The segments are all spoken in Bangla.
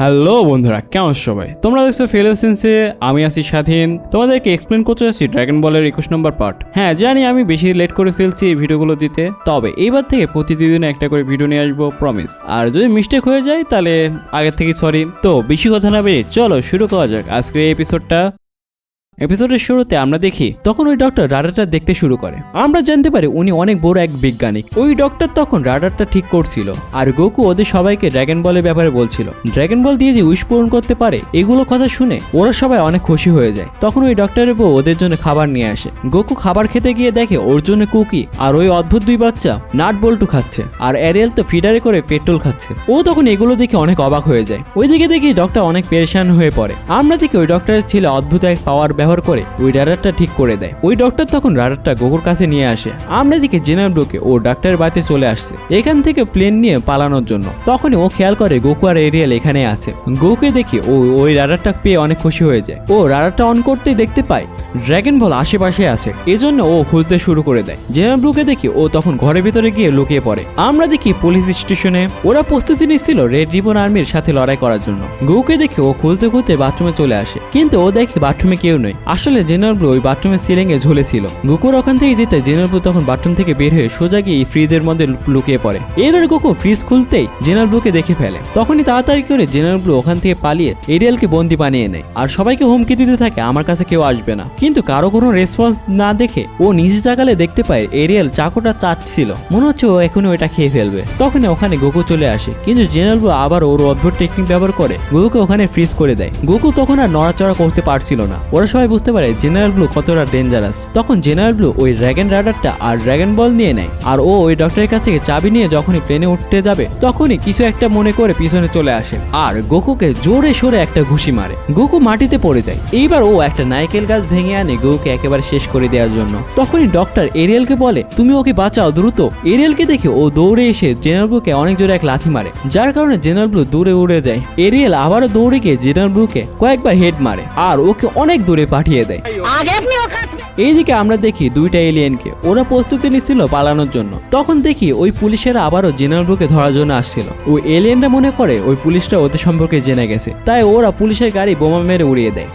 হ্যালো বন্ধুরা, কেমন সবাই? তোমরা দেখছ ফেলোসেন্সে আমি আছি স্বাধীন। তোমাদেরকে এক্সপ্লেন করতে যাচ্ছি ড্রাগন বলের একুশ নম্বর পার্ট হ্যাঁ জানি আমি বেশি লেট করে ফেলছি এই ভিডিওগুলো দিতে, তবে এইবার থেকে প্রতিদিন একটা করে ভিডিও নিয়ে আসব প্রমিস আর যদি মিস্টেক হয়ে যায়, তাহলে আগের থেকে সরি তো বেশি কথা না বেরিয়ে চলো শুরু করা যাক আজকের এই এপিসোডটা এপিসোডের শুরুতে আমরা দেখি, তখন ওই ডক্টর রাডারটা দেখতে শুরু করে। আমরা জানতে পারি উনি অনেক বড় এক বিজ্ঞানী ওই ডক্টর তখন রাডারটা ঠিক করছিল। আর গোকু ওদের সবাইকে ড্রাগন বলের ব্যাপারে বলছিল। ড্রাগন বল দিয়ে যে উইশ পূরণ করতে পারে, এগুলো কথা শুনে ওরা সবাই অনেক খুশি হয়ে যায়। তখন ওই ডক্টরের বউ ওদের জন্য খাবার নিয়ে আসে। গোকু খাবার খেতে গিয়ে দেখে ওর জন্য কুকি আর ওই অদ্ভুত দুই বাচ্চা নাট বল্টু খাচ্ছে। আর অ্যারিয়েল তো ফিডারে করে পেট্রোল খাচ্ছে। ও তখন এগুলো দেখে অনেক অবাক হয়ে যায়। ওইদিকে দেখি ডক্টর অনেক পেরেশান হয়ে পড়ে। আমরা দেখি ওই ডক্টরের ছেলে অদ্ভুত এক পাওয়ার ব্যবহার করে ওই রাডারটা ঠিক করে দেয়। ওই ডক্টর তখন রাডারটা গোকুর কাছে নিয়ে আসে। আমরা দেখি জেনারেল ব্লুকে ও ডাক্তারের বাড়িতে চলে আসছে। এখান থেকে প্লেন নিয়ে পালানোর জন্য। তখনই ও খেয়াল করে গোকু আর এরিয়াল এখানে আছে। গোকে দেখে ও ওই রাডারটা পেয়ে অনেক খুশি হয়ে যায়। ও রাডারটা অন করতেই দেখতে পায় ড্রাগন বল আশেপাশে আছে। এজন্য ও খুঁজতে শুরু করে দেয়। জেনারেল ব্লুকে দেখি ও তখন ঘরের ভিতরে গিয়ে লুকিয়ে পড়ে। আমরা দেখি পুলিশ স্টেশনে ওরা প্রস্তুতি নিচ্ছিল রেড রিবন আর্মির সাথে লড়াই করার জন্য। গৌকে দেখে ও খুঁজতে খুঁজতে বাথরুমে চলে আসে। কিন্তু ও দেখে বাথরুমে কেউ নেই। আসলে জেনারেল ব্লু ওই বাথরুমের সিলিং এ ঝুলেছিল। গোকুর ওখান থেকে যেতে জেনারেল ব্লু তখন বাথরুম থেকে বের হয়ে সোজা গিয়ে ফ্রিজের মধ্যে লুকিয়ে পড়ে। এবার গোকু ফ্রিজ খুলতেই জেনারেল ব্লুকে দেখে ফেলে। তখনই তাড়াতাড়ি করে জেনারেল ব্লু ওখান থেকে পালিয়ে এরিয়ালকে বন্দি বানিয়ে নেয়। আর সবাইকে হুমকি দিতে থাকে, আমার কাছে কেউ আসবে না। কিন্তু কারও কোনো রেসপন্স না দেখে ও নিচে তাকালে দেখতে পায় এরিয়াল চাকুটা চাচ্ছিল। মনে হচ্ছে ও এখনই ওটা খেয়ে ফেলবে। তখন ওখানে গোকু চলে আসে। কিন্তু জেনারেল ব্লু আবার ওর অদ্ভুত টেকনিক ব্যবহার করে গোকুকে ওখানে ফ্রিজ করে দেয়। গোকু তখন আর নড়াচড়া করতে পারছিল না। ওরা সবাই বুঝতে পারে জেনারেল ব্লু কতটা ডেঞ্জারাস তখন জেনারেল ব্লু ওই ড্রাগন রাডারটা আর ড্রাগন বল নিয়ে নেয়। আর ও ওই ডক্টরের কাছ থেকে চাবি নিয়ে যখনই প্লেনে উঠতে যাবে, তখনই কিছু একটা মনে করে পিছনে চলে আসে। আর গোকুকে জোরে সোরে একটা ঘুষি মারে। গোকু মাটিতে পড়ে যায়। এইবার ও একটা নারকেল গাছ ভেঙে আনে গোকুকে একেবারে শেষ করে দেওয়ার জন্য। তখনই ডক্টর এরিয়েলকে বলে, তুমি ওকে বাঁচাও দ্রুত। এরিয়েলকে দেখে ও দৌড়ে এসে জেনারেল ব্লুকে অনেক জোরে এক লাথি মারে। যার কারণে জেনারেল ব্লু দূরে উড়ে যায়। এরিয়েল আবারও দৌড়ে গিয়ে জেনারেল ব্লুকে কয়েকবার হেড মারে। আর ওকে অনেক দূরে পাঠিয়ে দেয়। এইদিকে আমরা দেখি দুইটা এলিয়েনকে। ওরা প্রস্তুতি নিচ্ছিল পালানোর জন্য। তখন দেখি ওই পুলিশেরা আবারও জেনারেল বুকে ধরার জন্য আসছিল। ওই এলিয়েনরা মনে করে ওই পুলিশটা ওদের সম্পর্কে জেনে গেছে। তাই ওরা পুলিশের গাড়ি বোমা মেরে উড়িয়ে দেয়।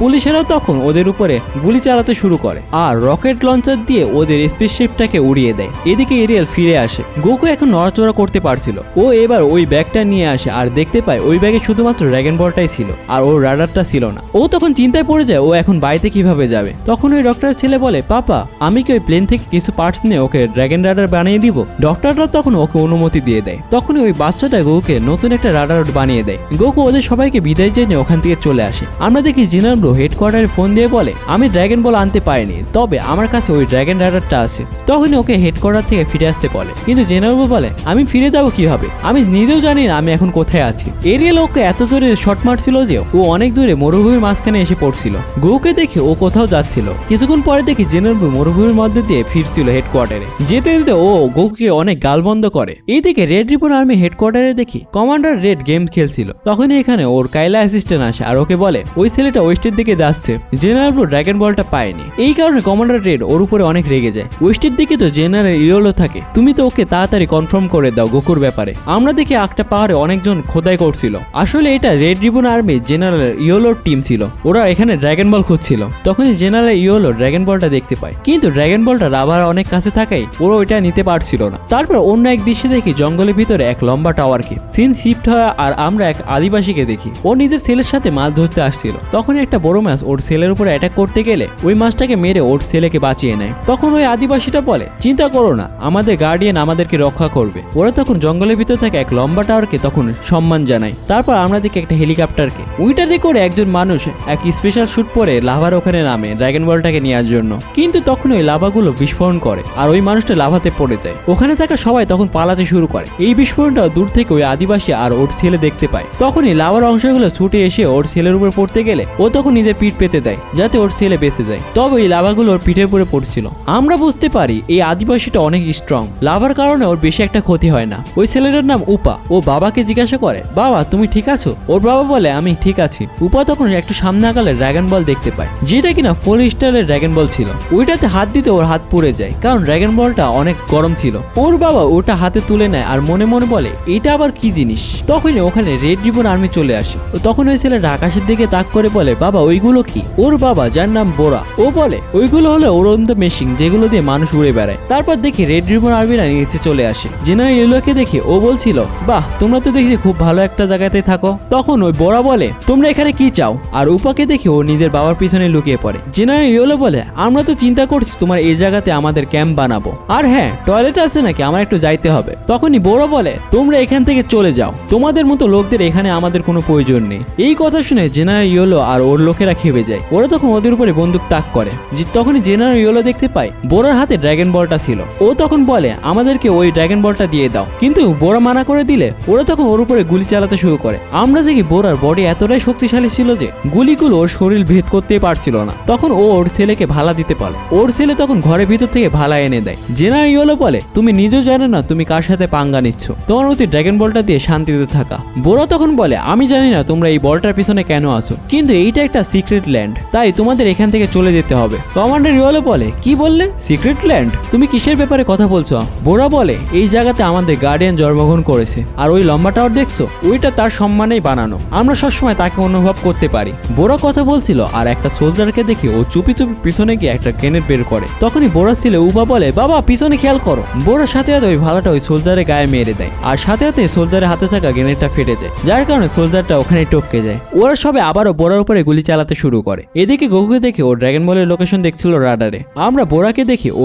পুলিশেরাও তখন ওদের উপরে গুলি চালাতে শুরু করে আর রকেট লঞ্চার দিয়ে ওদের স্পেসশিপটাকে উড়িয়ে দেয়। এদিকে এরিয়াল ফিরে আসে। গোকু এখন নড়াচড়া করতে পারছিল। ও এবার ওই ব্যাগটা নিয়ে আসে আর দেখতে পায় ওই ব্যাগে শুধুমাত্র ড্রাগন বলটাই ছিল আর ওর রাডারটা ছিল না। ও তখন চিন্তায় পড়ে যায় ও এখন বাড়িতে কীভাবে যাবে। তখন ওই ডক্টরের ছেলে বলে, পাপা, আমি কি ওই প্লেন থেকে কিছু পার্টস নিয়ে ওকে ড্রাগন রাডার বানিয়ে দিব? ডক্টররা তখন ওকে অনুমতি দিয়ে দেয়। তখনই ওই বাচ্চাটা গোকুকে নতুন একটা রাডার বানিয়ে দেয়। গোকু ওদের সবাইকে বিদায় জেনে ওখান থেকে চলে আসে। আমরা দেখি জিনার হেডকোয়ার্টারে ফোন দিয়ে বলে, আমি ড্রাগন বল আনতে পারিনি, তবে আমার কাছে ওই ড্রাগন রাডারটা আছে। তখনই ওকে হেডকোয়ার্টার থেকে ফিরে আসতে বলে। কিন্তু জেনারেল বলে, আমি ফিরে যাব কীভাবে? আমি নিজেও জানি না আমি এখন কোথায় আছি। এরিয়াল ওকে এত জোরে শট মারছিল যে ও অনেক দূরে মরুভূমির মাঝখানে এসে পড়ছিল। গৌকে দেখে ও কোথাও যাচ্ছিল। কিছুক্ষণ পরে দেখি জেনারেল মরুভূমির মধ্যে দিয়ে ফিরছিল হেডকোয়ার্টারে যেতে যেতে ও গৌকে অনেক গালবন্ধ করে। এইদিকে রেড রিপন আর্মি হেডকোয়ার্টারে দেখি কমান্ডার রেড গেম খেলছিল। তখনই এখানে ওর কাইলা অ্যাসিস্ট্যান্ট আসে আর ওকে বলে, ওই ছেলেটা ওয়েস্টের দিকে যাচ্ছে। জেনারেল ব্লু ড্রাগন বলটা পায়নি। এই কারণে কমান্ডার রেড ওর উপরে অনেক রেগে যায়। ওয়েস্টের দিকে তো জেনারেল ইয়োলো থাকে। তুমি তো ওকে তাড়াতাড়ি কনফার্ম করে দাও গোকুর ব্যাপারে। আমরা দেখি একটা পাহাড়ে অনেকজন খোদাই করছিল। আসলে এটা রেড রিবন আর্মি জেনারেল ইয়োলোর টিম ছিল। ওরা এখানে ড্রাগন বল খুঁজছিল। তখনই জেনারেল ইয়োলো ড্রাগন বলটা দেখতে পায়। কিন্তু ড্রাগন বলটা রাবার অনেক কাছে থাকায় ওরা ওইটা নিতে পারছিল না। তারপর অন্য এক দৃশ্যে দেখি জঙ্গলের ভিতরে এক লম্বা টাওয়ারকে সিন শিফট হয় আর আমরা এক আদিবাসীকে দেখি। ও নিজের ছেলের সাথে মাছ ধরতে আসছিল। তখন একটা বড় মাছ ওর ছেলের উপর অ্যাটাক করতে গেলে ওই মাছটাকে মেরে ওর ছেলেকে বাঁচিয়ে নেয়। তখন ওই আদিবাসীটা বলে, চিন্তা করো না, আমাদের গার্ডিয়ান আমাদেরকে রক্ষা করবে। ওরা তখন জঙ্গলের ভিতর থেকে এক লম্বা টাওয়ারকে তখন সম্মান জানায়। তারপর আমরা দেখি একটা হেলিকপ্টারকে ওইটাতে করে একজন মানুষ এক স্পেশাল শ্যুট পরে লাভার ওখানে নামে ড্রাগন বলটাকে নেওয়ার জন্য। কিন্তু তখন ওই লাভাগুলো বিস্ফোরণ করে আর ওই মানুষটা লাভাতে পড়ে যায়। ওখানে থাকা সবাই তখন পালাতে শুরু করে। এই বিস্ফোরণটা দূর থেকে ওই আদিবাসী আর ওর ছেলে দেখতে পায়। তখনই লাভার অংশগুলো ছুটে এসে ওর ছেলের উপর পড়তে গেলে ও তখন নিজের পিঠ পেতে দেয়, যাতে ওর ছেলে বেঁচে যায়। তবে এই লাভাগুলো ওর পিঠের উপরে পড়ছিল। আমরা বুঝতে পারি এই আদিবাসীটা অনেক স্ট্রং লাভার কারণে ওর বেশি একটা ক্ষতি হয় না। ওই ছেলেটার নাম উপা। ও বাবাকে জিজ্ঞাসা করে, বাবা, তুমি ঠিক আছো? ওর বাবা বলে, আমি ঠিক আছি। উপা তখন একটু সামনে আগালে ড্রাগন বল দেখতে পায়, যেটা কিনা ফোর স্টারের ড্রাগন বল ছিল। ওইটাতে হাত দিতে ওর হাত পুড়ে যায়, কারণ ড্রাগন বলটা অনেক গরম ছিল। ওর বাবা ওটা হাতে তুলে নেয় আর মনে মনে বলে, এটা আবার কি জিনিস? তখনই ওখানে রেড রিবন আর্মি চলে আসে। তখন ওই ছেলেটা আকাশের দিকে তাক করে বলে, বাবা ওইগুলো কি? ওর বাবা, যার নাম বোরা। ও বলে, ওইগুলো হলো উড়ন্ত মেশিন যেগুলো দিয়ে মানুষ উড়ে বেড়ায়। তারপর দেখি রেড রিবন আর্মিরা নিচে চলে আসে। জেনারেল ইয়েলোকে দেখে ও বলছিল, বাহ, তোমরা তো দেখছি খুব ভালো একটা জায়গাতে থাকো। তখন ওই বোরা বলে, তোমরা এখানে কি চাও? আর উপাকে দেখে ও নিজের বাবার পিছনে লুকিয়ে পড়ে। জেনারেল ইয়েলো বলে, আমরা তো চিন্তা করছি তোমার এই জায়গাতে আমাদের ক্যাম্প বানাবো। আর হ্যাঁ টয়লেট আছে নাকি? আমার একটু যাইতে হবে। তখনই বড় বলে, তোমরা এখান থেকে চলে যাও। তোমাদের মতো লোকদের এখানে আমাদের কোনো প্রয়োজন নেই। এই কথা শুনে জেনারেল ইয়েলো আর ওর লোকেরা খেপে যায়। ওরা তখন ওদের উপরে বন্দুক তাক করে। যে তখনই জেনারেল ইয়েলো দেখতে পায়, বোরার হাতে ড্রাগন বলটা ছিল। ও তখন বলে, আমাদেরকে ওই ড্রাগন বলটা দিয়ে দাও। কিন্তু বোরা মানা করে দিলে, ওরা তখন ওর উপরে গুলি চালাতে শুরু করে। আমরা দেখি বোরার বডি এতটাই শক্তিশালী ছিল যে, গুলিগুলো ওর শরীর ভেদ করতেই পারছিল না। তখন ও ওর ছেলেকে ভালা দিতে পারে ওর ছেলে তখন ঘরের ভিতর থেকে ভালা এনে দেয়। জেনারেল ইয়েলো বলে, তুমি নিজেও জানো না তুমি কার সাথে পাঙ্গা নিচ্ছ। তোমার উচিত ড্রাগন বলটা দিয়ে শান্তিতে থাকা। বোরা তখন বলে, আমি জানি না তোমরা এই বলটার পিছনে কেন আসো কিন্তু এইটা একটা সিক্রেট ল্যান্ড তাই তোমাদের এখান থেকে চলে যেতে হবে। কমান্ডার ইয়েলো বলে, কি বললে? সিক্রেট ল্যান্ড তুমি কিসের ব্যাপারে কথা বলছো? বোরা বলে, এই জায়গাতে আমাদের গার্ডিয়ান জন্মগ্রহণ করেছে, আর ওই লম্বা টাওয়ার দেখছ? ওইটা তার সম্মানেই বানানো। আমরা সবসময় তাকে অনুভব করতে পারি। বোরা কথা বলছিল, আর একটা সোলজারকে দেখে ও চুপি চুপি পিছনে গিয়ে একটা গ্রেনেড বের করে। তখনই বোরা ছিল উপা বলে, বাবা, পিছনে খেয়াল করো। বোরার সাথে সাথে ওই ভালাটা ওই সোলজারের গায়ে মেরে দেয়, আর সাথে সাথে সোলজারের হাতে থাকা গ্রেনেডটা ফেটে যায়, যার কারণে সোলজারটা ওখানে টপকে যায়। ওরা সবে আবারও বোরার উপরে গুলি চালাতে শুরু করে। এদিকে গোকুকে দেখে ও ড্রাগন বলের লোকেশন দেখছিল রাডারে। আমরা বোরাকে দেখি ও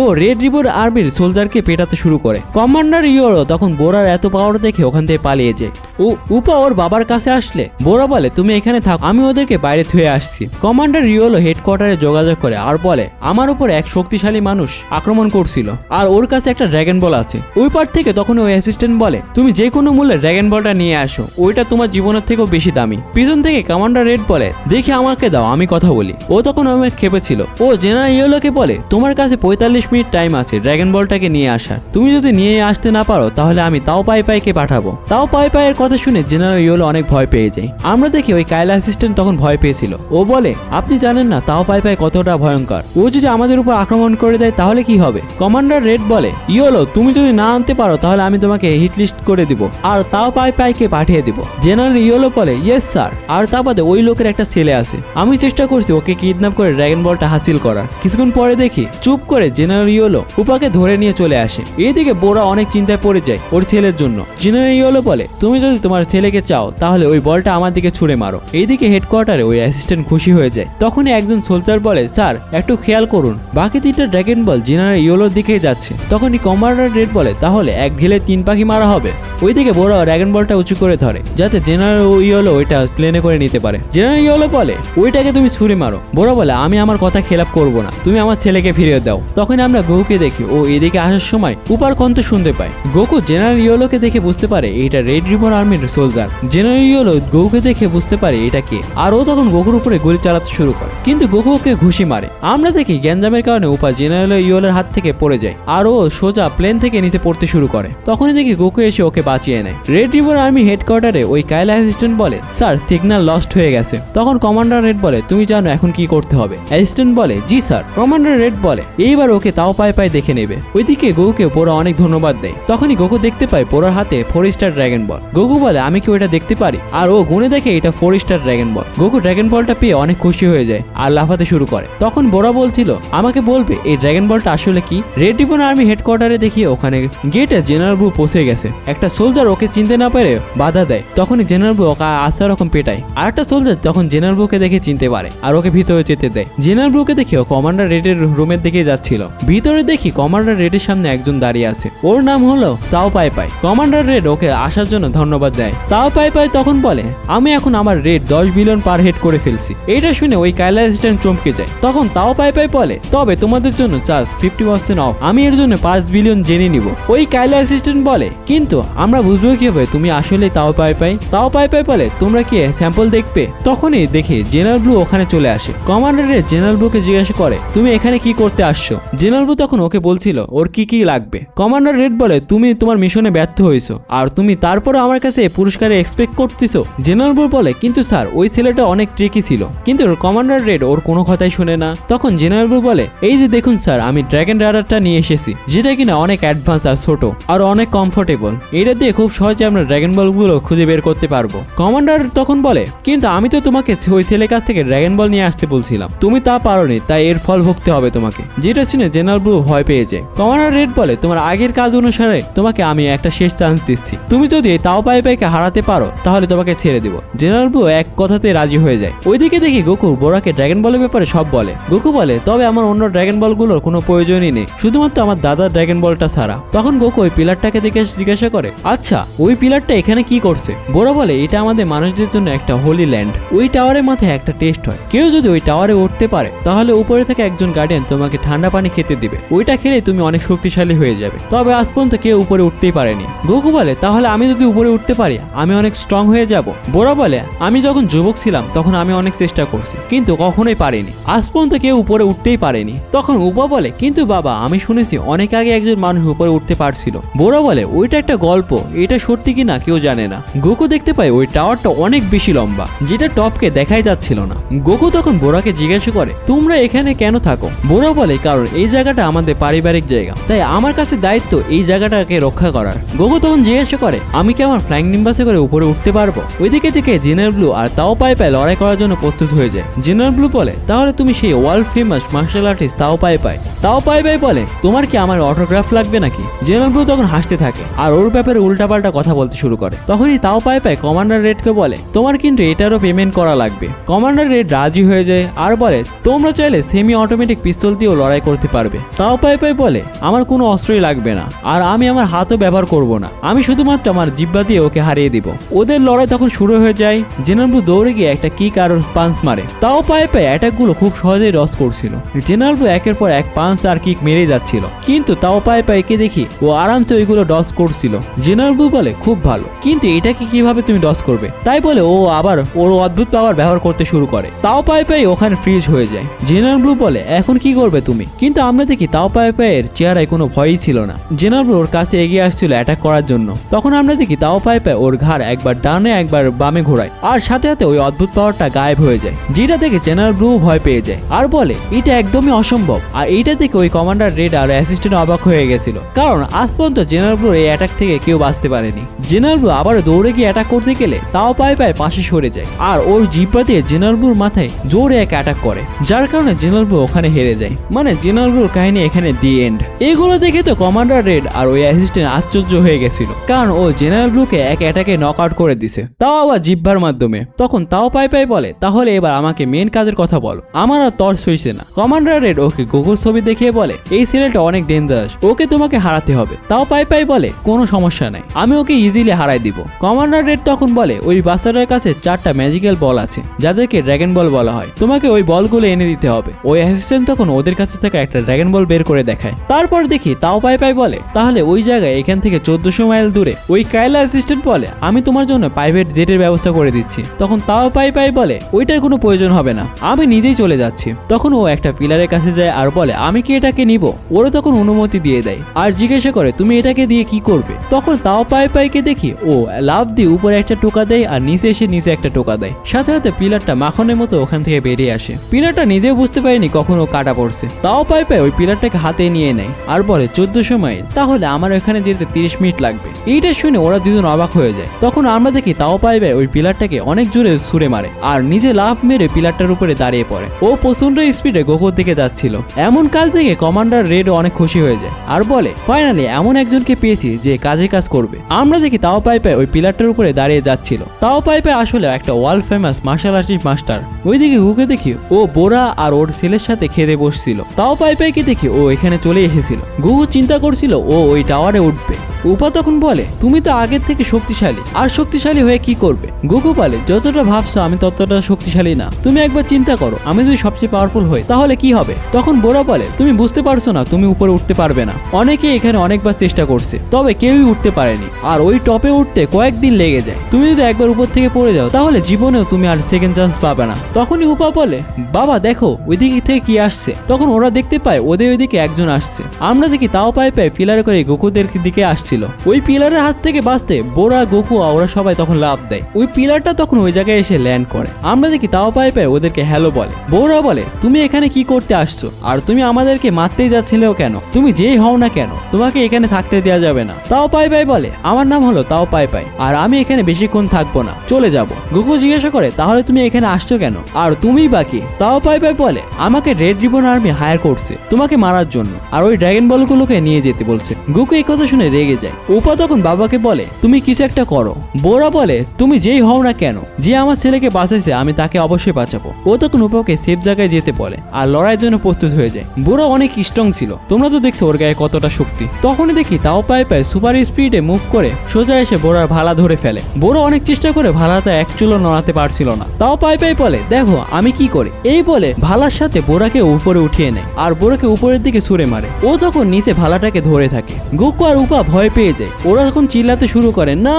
ও রেড রিবোর আর্মির সোলজারকে পেটাতে শুরু করে। কমান্ডার ইয়োরো তখন বোরার এত পাওয়ার দেখে ওখান থেকে পালিয়ে যায়। ও, উপা ওর বাবার কাছে আসলে? বোরা বলে, তুমি এখানে থাক, আমি ওদেরকে বাইরে থুয়ে আসছি। কমান্ডার রিওলো হেডকোয়ার্টারে যোগাযোগ করে আর বলে, আমার উপর এক শক্তিশালী মানুষ আক্রমণ করছিল, আর ওর কাছে একটা ড্রাগন বল আছে। ওই পার থেকে তখন ওই অ্যাসিস্ট্যান্ট বলে, তুমি যে কোনো মূল্যে ড্রাগন বলটা নিয়ে আসো, ওইটা তোমার জীবনের থেকেও বেশি দামি। পিছন থেকে কমান্ডার রেড বলে দেখি আমাকে দাও, আমি কথা বলি। ও তখন অনেক খেপেছিল। ও জেনারেল ইয়েলোকে বলে, তোমার কাছে পঁয়তাল্লিশ মিনিট টাইম আছে ড্রাগন বলটাকে নিয়ে আসার। তুমি যদি নিয়ে আসতে না পারো, তাহলে আমি তাও পাই পাইকে পাঠাবো। তাও পাই পাইয়ের কথা শুনে জেনারেল ইয়েলো অনেক ভয় পেয়ে যায়। আমরা দেখি ওই কায়লা অ্যাসিস্ট্যান্ট তখন ভয় পেয়েছিল। ও বলে, আপনি জানেন না, তাও পাই পাই কতটা ভয়ঙ্কর। ও যদি আমাদের উপর আক্রমণ করে দেয়, তাহলে কি হবে? কমান্ডার রেড বলে, ইয়োলো, তুমি যদি না আনতে পারো, তাহলে আমি তোমাকে হিট লিস্ট করে দিব, আর তাও পাই পাইকে পাঠিয়ে দিব। জেনারেল ইয়োলো বলে ইয়েস স্যার আর তা বাদে ওই লোকের একটা ছেলে আছে। আমি চেষ্টা করছি ওকে কিডন্যাপ করে ড্রাগন বলটা হাসিল করার। কিছুক্ষণ পরে দেখি চুপ করে জেনারেল ইয়োলো উপাকে ধরে নিয়ে চলে আসে। এদিকে বোরা অনেক চিন্তায় পড়ে যায় ওর ছেলের জন্য। জেনারেল ইয়োলো বলে, তুমি যদি তোমার ছেলেকে চাও, তাহলে ওই বলটা আমার দিকে ছুড়ে মারো। এইদিকে হেডকোয়ার্টারে ওই অ্যাসিস্ট্যান্ট খুশি হয়ে যায়। তখনই একজন সোলজার বলে, স্যার, একটু খেয়াল করুন। বাকি তিনটা ড্রাগন বল জেনারেল ইয়োলোর দিকেই যাচ্ছে। তখনই কমান্ডার রেড বলে, তাহলে এক ঘেলে তিন পাখি মারা হবে। ওইদিকে বড় ড্রাগন বলটা উঁচু করে ধরে, যাতে জেনারেল ইয়োলো ওইটা প্লেনে করে নিতে পারে। জেনারেল ইয়োলো বলে, ওইটাকে তুমি ছুঁড়ে মারো। বড় বলে, আমি আমার কথা খেলাপ করব না। তুমি আমার ছেলেকে ফিরিয়ে দাও। তখন আমরা গোকুকে দেখি ও এদিকে আসার সময় উপার কন্ত শুনতে পায়। গোকু জেনারেল ইয়োলোকে দেখে বুঝতে পারে এটা রেড রিবন আর্মির সোলজার জেনারেল ইয়োলো গোকুকে দেখে বুঝতে পারে এটা কে। আর ও তখন গোকুর উপরে গুলি চালাতে শুরু করে। কিন্তু গোকু ওকে ঘুষি মারে। আমরা দেখি গ্যাঞ্জামের কারণে উপা জেনারেল ইয়োলের হাত থেকে পড়ে যায়। আর ও সোজা প্লেন থেকে নিচে পড়তে শুরু করে। তখনই দেখি গোকু এসে ওকে বাঁচিয়ে নেয়। রেড রিভার আর্মি হেডকোয়ার্টারে ওই কায়লা অ্যাসিস্ট্যান্ট বলে, স্যার সিগন্যাল লস্ট হয়ে গেছে। তখন কমান্ডার রেড বলে, তুমি জানো এখন কি করতে হবে? অ্যাসিস্ট্যান্ট বলে, জি স্যার। কমান্ডার রেড বলে, এইবার ওকে তাও পায়ে পায়ে দেখে নেবে। ওইদিকে গোকুকে পোড়া অনেক ধন্যবাদ দেয়। তখনই গোকু দেখতে পায় পোড়ার হাতে four star dragon ball Goku বলে, আমি কি ওইটা দেখতে পারি? আর ও গুনে দেখে এটা four star dragon ball Goku dragon বলটা পেয়ে অনেক খুশি হয়ে যায় আর লাফাতে শুরু করে। তখন বোরা বলছিল, আমাকে বলবে এই ড্রাগন বলটা আসলে কি? রেড রিবন আর্মি হেডকোয়ার্টারে দেখিয়ে ওখানে গেটে জেনারেল ব্রু পৌঁছে গেছে। একটা সোলজার ওকে চিনতে না পেরে বাধা দেয়। তখনই জেনারেল ব্রু ওকে আস্তে রকম পেটায়। আর একটা সোলজার তখন জেনারেল ব্রুকে দেখে চিনতে পারে আর ওকে ভিতরে যেতে দেয়। ব্রুকে দেখে ও কমান্ডার রেডের রুমের দিকে যাচ্ছিল। ভিতরে দেখি কমান্ডার রেডের সামনে একজন দাঁড়িয়ে আছে। ওর নাম হলো তাও পাই পাই। কমান্ডার রেড ওকে আসার জন্য ধন্যবাদ দেয়। তাও পাই পাই তখন বলে, আমি এখন আমার রেড দশ বিলিয়ন পার হেড করে ফেলছি। এটা শুনে ওই কাইলা অ্যাসিস্ট্যান্ট চমকে যায়। তখন তাও পাই পাই বলে, তবে তোমাদের জন্য চার্জ ফিফটি পার্সেন্ট অফ। আমি এর জন্য পাঁচ বিলিয়ন জেনে নিব। ওই কাইলা অ্যাসিস্ট্যান্ট বলে, কিন্তু আমরা বুঝব কীভাবে তুমি আসলে তাও পাই পাই? তাও পাই পাই বলে, তোমরা কি স্যাম্পল দেখবে? তখনই তখনই দেখে জেনারেল ব্লু ওখানে চলে আসে। কমান্ডার রেড জেনারেল ব্লুকে জিজ্ঞাসা করে, তুমি এখানে কি করতে আসছো? জেনারেল ব্লু তখন ওকে বলছিল, ওর কি কি লাগবে? কমান্ডার রেড বলে, তুমি তোমার মিশনে ব্যর্থ হয়েছো, আর তুমি তারপরে আমার কাছে পুরস্কারে এক্সপেক্ট করতেছো? জেনারেল ব্লু বলে, কিন্তু স্যার, ওই ছেলেটা অনেক ট্রিকি ছিল। কিন্তু কমান্ডার রেড ওর কোনো কথাই শুনে না। তখন জেনারেল ব্লু বলে, এই যে দেখুন স্যার, আমি ড্র্যাগন রাডারটা নিয়ে এসেছি, যেটা কিনা অনেক অ্যাডভান্স আর ছোট, আর অনেক কমফোর্টেবল এটা দিয়ে খুব সহজে আমরা ড্র্যাগন বলগুলো খুঁজে বের করতে পারব। কমান্ডার তখন বলে, কিন্তু আমি তো তোমাকে ওই ছেলের কাছ থেকে ড্র্যাগন বল নিয়ে আসতে বলছিলাম। তুমি তা পারোনি, তাই এর ফল ভুগতে হবে তোমাকে। যেটা শুনে জেনারেল ব্লু ভয় পেয়ে যায়। কমান্ডার রেড বলে, তোমার আগের কাজ অনুসারে তোমাকে আমি একটা শেষ চান্স দিচ্ছি। তুমি যদি তাও পাই পাইকে হারাতে পারো, তাহলে তোমাকে ছেড়ে দিব। জেনারেল ব্লু এক কথাতে রাজি হয়ে যায়। ওইদিকে দেখি গোকু বোরাকে ড্র্যাগন বলের ব্যাপারে সব বলে। গোকু বলে, তবে আমার অন্য ড্র্যাগন বলগুলোর কোনো প্রয়োজনই নেই। শুধুমাত্র আমার দাদার ড্র্যাগন বলটা ছাড়া। তখন গোকু ওই পিলারটাকে দেখে জিজ্ঞাসা করে আচ্ছা ওই পিলারটা এখানে কি করছে? বোরা বলে, এটা আমাদের মানুষদের জন্য একটা হোলি ল্যান্ড ওই টাওয়ারের মাথায় একটা টেস্ট হয়। কেউ যদি ওই টাওয়ারে উঠতে পারে, তাহলে উপরে থেকে একজন গার্ডিয়ান তোমাকে ঠান্ডা পানি খেতে দিবে। ওইটা খেলে তুমি অনেক শক্তিশালী হয়ে যাবে। তবে আজ পর্যন্ত কেউ উপরে উঠতেই পারেনি। গোকু বলে, তাহলে আমি যদি উপরে উঠতে পারি, আমি অনেক স্ট্রং হয়ে যাব। বোরা বলে, আমি যখন যুবক ছিলাম, তখন আমি অনেক চেষ্টা করছি, কিন্তু কখনোই পারিনি। আজ পর্যন্ত কেউ উপরে উঠতেই পারেনি। তখন উপা বলে, কিন্তু বাবা, আমি শুনেছি অনেক আগে একজন মানুষ উপরে উঠতে পারছিল। বোরা বলে, ওইটা একটা গল্প, এটা সত্যি কিনা কেউ জানে না। গোকু দেখতে পায়, ওই টাওয়ারটা অনেক বেশি লম্বা, যেটা টপকে দেখাই যাচ্ছিল না। গোকু তখন বোরাকে জিজ্ঞাসা করে, তোমরা এখানে কেন থাকো? বোরা বলে, কারণ এই জায়গাটা আমাদের পারিবারিক জায়গা। তাই আমার কাছে দায়িত্ব এই জায়গাটাকে রক্ষা করার। গোকু তখন জিজ্ঞাসা করে, আমি কি আমার ফ্লাইং নিম্বাসে করে উপরে উঠতে পারব? ওইদিকে থেকে জেনারেল ব্লু আর তাও পাই পায় লড়াই করার জন্য প্রস্তুত হয়ে যায়। জেনারেল ব্লু বলে, তাহলে তুমি সেই ওয়ার্ল্ড ফেমাস মার্শাল আর্টিস্ট তাও পাই পাই তাও পাই পাই বলে, তোমার কি আমার অটোগ্রাফ লাগবে নাকি? জেনারেল ব্লু তখন হাসতে থাকে আর ওর ব্যাপারে উল্টাপাল্টা কথা বলতে শুরু করে। তখনই তাও পাই পাই কমান্ডার রেডকে বলে, তোমার কিন্তু এটারও পেমেন্ট করা লাগবে। কমান্ডার রেড রাজি হয়ে যায় আর বলে, তোমরা চাইলে সেমি অটোমেটিক পিস্তল দিয়েও লড়াই করতে পারবে। তাও পাই পাই বলে, আমার কোনো অস্ত্রই লাগবে না, আর আমি আমার হাতও ব্যবহার করব না। আমি শুধুমাত্র আমার জিব্বা দিয়ে ওকে হারিয়ে দিব। ওদের লড়াই তখন শুরু হয়ে যায়। জেনারেল দৌড়ে গিয়ে একটা কিক আর পাঞ্চ মারে। তাও পায়ে পায়ে অ্যাটাকগুলো খুব সহজেই রস করছিল। জেনারেল একের পর এক পাঞ্চ আর কিক মেরে যাচ্ছিল। কিন্তু তাও পায়ে পায়ে কে দেখি ও আরামসে ওইগুলো ডস করছিল। জেনারেল বলে খুব ভালো। কিন্তু এটাকে কীভাবে তুমি ডস করবে? তাই বলে ও আবার, ওর অদ্ভুত পাওয়ার ব্যবহার করতে শুরু করে। তাও পায়ে পায়ে ওখানে ফ্রিজ হয়ে যায়। জেনারেল ব্লু বলে, এখন কি করবে তুমি? কিন্তু আমরা দেখি তাও পায়ে পায়ের চেহারায় কোনো ভয়ই ছিল না। জেনারেল ব্লু ওর কাছে এগিয়ে আসছিল অ্যাটাক করার জন্য। তখন আমরা দেখি তাও পায়ে পায়ে ওর ঘাড় একবার ডানে, একবার বামে ঘোরায়। আর সাথে সাথে ওই অদ্ভুত পাওয়ারটা গায়েব হয়ে যায়, যেটা দেখে জেনারেল ব্লু ভয় পেয়ে যায়। আর বলে, এটা একদমই অসম্ভব। আর এইটা দেখে ওই কমান্ডার রেড আর অ্যাসিস্ট্যান্ট অবাক হয়ে গেছিল। কারণ আজ পর্যন্ত জেনারেল ব্লুর এই অ্যাটাক থেকে কেউ বাঁচতে পারেনি। জেনারেল ব্লু আবার দৌড়ে গিয়ে অ্যাটাক করতে গেলে তাও পায়ে পায়ে পাশে সরে যায়। আর ওর জিব্বা দিয়ে জেনারেল ব্লুর মাথায় জোরে এক অ্যাটাক করে, যার কারণে জেনারেল ব্লু ওখানে হেরে যায়। মানে জেনারেল ব্লুর কাহিনী এখানে দি এন্ড এগুলো দেখে তো কমান্ডার রেড আর ওই অ্যাসিস্ট্যান্ট আশ্চর্য হয়ে গেছিল, কারণ ও জেনারেল ব্লুকে এক অ্যাটাকে নক আউট করে দিছে। তাও আবার জিব্বার মাধ্যমে। তখন তাও পাই পাই বলে, তাহলে এবার আমাকে মেন কাজের কথা বলো। আমার আর তর সইছে না। কমান্ডার রেড ওকে গোকুর ছবি দেখিয়ে বলে, এই ছেলেটা অনেক ডেঞ্জারাস ওকে তোমাকে হারাতে হবে। তাও পাই পাই বলে, কোনো সমস্যা নাই, আমি ওকে ইজিলি হারাই দিব। কমান্ডার রেড তখন বলে, ওই বাচ্চাটার কাছে চারটা ম্যাজিক্যাল বল আছে, যাদেরকে ড্রাগন বল বলা হয়। তোমাকে ওই বলগুলো এনে দিতে হবে। ওই অ্যাসিস্ট্যান্ট তখন ওদের কাছে থেকে একটা ড্রাগন বল বের করে দেখায়। তারপর দেখি তাও পাই পাই বলে। তাহলে ওই জায়গায় এখান থেকে চোদ্দশো মাইল দূরে ওই কায়লা অ্যাসিস্ট্যান্ট বলে, আমি তোমার জন্য প্রাইভেট জেটের ব্যবস্থা করে দিচ্ছি। তখন তাও পাই পাই বলে, ওইটার কোনো প্রয়োজন হবে না। আমি নিজেই চলে যাচ্ছি। তখন ও একটা পিলারের কাছে যায় আর বলে, আমি কি এটাকে নিব? ওরা তখন অনুমতি দিয়ে দেয়। আর জিজ্ঞাসা করে, তুমি এটাকে দিয়ে কি করবে? তখন তাও পাই পাইকে দেখি, ও লাভ দিয়ে উপরে একটা টোকা দেয় আর নিচে এসে নিচে একটা টোকা দেয়। সাথে সাথে পিলারটা মাখনের মতো ওখান থেকে বেরিয়ে আসে। পিলারটা নিজেও বুঝতে পারেনি কখনো কাটা পড়ছে। তাও পাই পাই ওই পিলারটাকে হাতে নিয়ে নেয়। আর বলে চোদ্দশো মাইল তাহলে আমার ওখানে যেতে তিরিশ মিনিট লাগবে। এইটা শুনে ওরা দুজন অবাক হয়ে যায়। তখন আমরা দেখি তাও পাই পাই ওই পিলারটাকে অনেক জোরে ছুড়ে মারে আর নিজে লাভ মেরে পিলারটার উপরে দাঁড়িয়ে পড়ে। ও প্রচণ্ড স্পিডে গোকুর দিকে যাচ্ছিল। এমন কাজ দেখে কমান্ডার রেড অনেক খুশি হয়ে যায়। আর বলে, ফাইনালি এমন একজনকে পেয়েছি যে কাজে কাজ করবে। আমরা দেখি তাও পাই পাই ওই পিলারটার উপরে দাঁড়িয়ে যাচ্ছিল। তাও পাই পাই আসলে একটা world famous martial artist master ওইদিকে গুকে দেখি ও বোরা আর ওর ছেলের সাথে খেতে বসছিল। তাও পাই পাইকে দেখি ও এখানে চলে এসেছিল। গুহু চিন্তা করছিল ও ওই টাওয়ারে উঠবে। উপা তখন বলে, তুমি তো আগের থেকে শক্তিশালী। আর শক্তিশালী হয়ে কি করবে? গোকু বলে, যতটা ভাবছ আমি ততটা শক্তিশালী না। তুমি একবার চিন্তা করো, আমি যদি সবচেয়ে পাওয়ারফুল হই, তাহলে কি হবে? তখন বোরা বলে, তুমি বুঝতে পারছ না, তুমি উপরে উঠতে পারবে না। অনেকে এখানে অনেকবার চেষ্টা করছে, তবে কেউই উঠতে পারেনি। আর ওই টপে উঠতে কয়েকদিন লেগে যায়। তুমি যদি একবার উপর থেকে পড়ে যাও, তাহলে জীবনেও তুমি আর সেকেন্ড চান্স পাবে না। তখনই উপা বলে, বাবা, দেখো, ওইদিকে থেকে কি আসছে? তখন ওরা দেখতে পায়, ওদের ওইদিকে একজন আসছে। আমরা দেখি তাও পায়ে পায়ে পিলারে করে গোকুদের দিকে আসছিল। ওই পিলারের হাত থেকে বাঁচতে বোরা, গোকু ওরা সবাই তখন লাভ দেয়। ওই পিলারটা তখন ওই জায়গায় এসে ল্যান্ড করে। আমরা দেখি তাও পায়ে পায়ে ওদেরকে হ্যালো বলে। বৌরা বলে, তুমি এখানে কি করতে আসছো? আর তুমি আমাদেরকে মারতেই যাচ্ছিলেও কেন? তুমি যেই হও না কেন? তোমাকে এখানে থাকতে দেওয়া যাবে না। তাও পাই পাই বলে, আমার নাম হলো তাও পাই পাই আর আমি এখানে বেশিক্ষণ থাকব না। চলে যাব। গোকু জিজ্ঞাসা করে, তাহলে তুমি এখানে আসছো কেন? আর তুমিই বাকি তাও পাই পাই বলে, আমাকে রেড রিবন আর্মি হায়ার করছে তোমাকে মারার জন্য। আর ওই ড্রাগন বলগুলোকে নিয়ে যেতে বলছে। গোকু এই কথা শুনে রেগে যায়। উপা তখন বাবাকে বলে, তুমি কিছু একটা করো। বোরা বলে, তুমি যেই হও না কেন, যে আমার ছেলেকে বাঁচাইছে, আমি তাকে অবশ্যই বাঁচাবো। ও তখন উপাকে সেফ জায়গায় যেতে বলে, আর লড়াইয়ের জন্য প্রস্তুত হয়ে যায়। বুড়ো অনেক স্ট্রং ছিল। তোমরা তো দেখছ ওর গায়ে কতটা শক্তি। তখনই দেখি তাও পায়ে পায়ে সুপার স্পিডে মুভ করে সোজা এসে বোরার ভালা ধরে ফেলে। বুড়ো অনেক চেষ্টা করে ভালাটা এক চুলো নড়াতে পারছিল না। তাও পায়ে পায়ে বলে, দেখো, আমি কি করি? এই বলে ভালার সাথে বোরাকে উপরে উঠিয়ে নেয়, আর বোরাকে উপরের দিকে ছুঁড়ে মারে। ও তখন নিচে ভালাটাকে ধরে থাকে। গোকু আর উপা ভয় পেয়ে যায়। ওরা তখন চিল্লাতে শুরু করে, না,